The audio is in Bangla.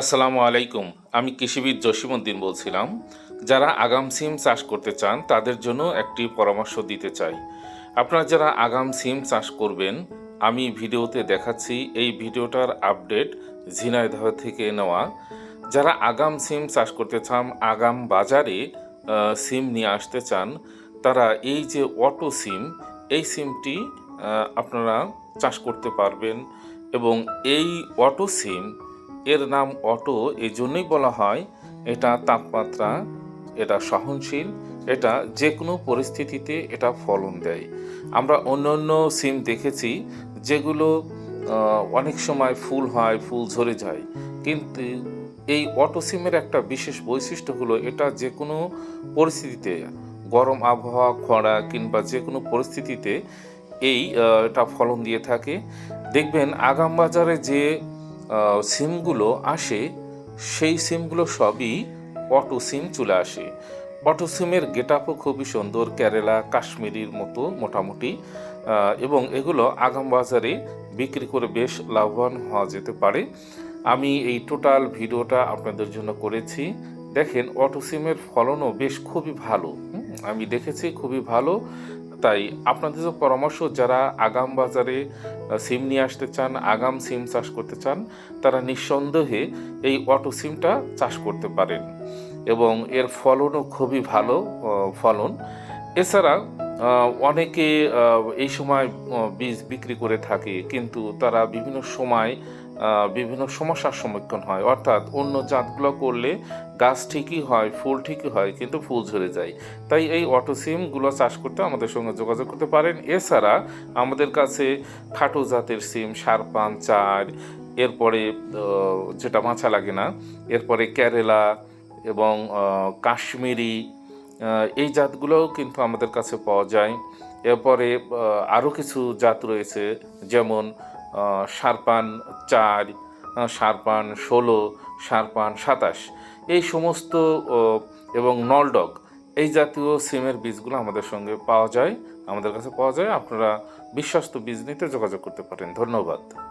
আসসালামু আলাইকুম। আমি কৃষিবিদ জসিমউদ্দিন বলছিলাম, যারা আগাম সিম চাষ করতে চান তাদের জন্য একটি পরামর্শ দিতে চাই। আপনারা যারা আগাম সিম চাষ করবেন, আমি ভিডিওতে দেখাচ্ছি এই ভিডিওটার আপডেট ঝিনাইদহ থেকে নেওয়া। যারা আগাম সিম চাষ করতে চান, আগাম বাজারে সিম নিয়ে আসতে চান, তারা এই যে অটো সিম, এই সিমটি আপনারা চাষ করতে পারবেন এবং এই অটো সিম এর নাম অটো, এই জন্যই বলা হয়, এটা তাপমাত্রা, এটা সহনশীল, এটা যে কোনো পরিস্থিতিতে এটা ফলন দেয়। আমরা অন্য অন্য সিম দেখেছি, যেগুলো অনেক সময় ফুল হয়, ফুল ঝরে যায়, কিন্তু এই অটো সিমের একটা বিশেষ বৈশিষ্ট্য হলো এটা যে কোনো পরিস্থিতিতে, গরম আবহাওয়া, খরা কিংবা যে কোনো পরিস্থিতিতে এই এটা ফলন দিয়ে থাকে। দেখবেন আগাম বাজারে যে সিমগুলো আসে, সেই সিমগুলো সবই অটো সিম চলে আসে। অটো সিমের গেট আপও খুবই সুন্দর, কেরালা, কাশ্মীরির মতো মোটামুটি। এবং এগুলো আগাম বাজারে বিক্রি করে বেশ লাভবান হওয়া যেতে পারে। আমি এই টোটাল ভিডিওটা আপনাদের জন্য করেছি। দেখেন, অটো সিমের ফলনও বেশ খুবই ভালো। আমি দেখেছি খুবই ভালো। তাই আপনাদের যে পরামর্শ, যারা আগাম বাজারে সিম নিয়ে আসতে চান, আগাম সিম চাষ করতে চান, তারা নিঃসন্দেহে এই অটো সিমটা চাষ করতে পারেন এবং এর ফলনও খুবই ভালো ফলন। এছাড়া অনেকে এই সময় বীজ বিক্রি করে থাকে, কিন্তু তারা বিভিন্ন সময় বিভিন্ন সমস্যার সম্মুখীন হয়। অর্থাৎ অন্য জাতগুলো করলে গাছ ঠিকই হয়, ফুল ঠিকই হয়, কিন্তু ফুল ঝরে যায়। তাই এই অটো সিমগুলো চাষ করতে আমাদের সঙ্গে যোগাযোগ করতে পারেন। এছাড়া আমাদের কাছে খাটো জাতের সিম, সারপান, চার, এরপরে যেটা মাছা লাগে না, এরপরে কেরালা এবং কাশ্মীরি এই জাতগুলোও কিন্তু আমাদের কাছে পাওয়া যায়। এরপরে আরও কিছু জাত রয়েছে, যেমন সারপান চার সারপান ষোলো, সারপান সাতাশ। এই সমস্ত এবং নলডগ এই জাতীয় সিমের বীজগুলো আমাদের সঙ্গে পাওয়া যায়, আমাদের কাছে পাওয়া যায়। আপনারা বিশ্বস্ত বীজ নিতে যোগাযোগ করতে পারেন। ধন্যবাদ।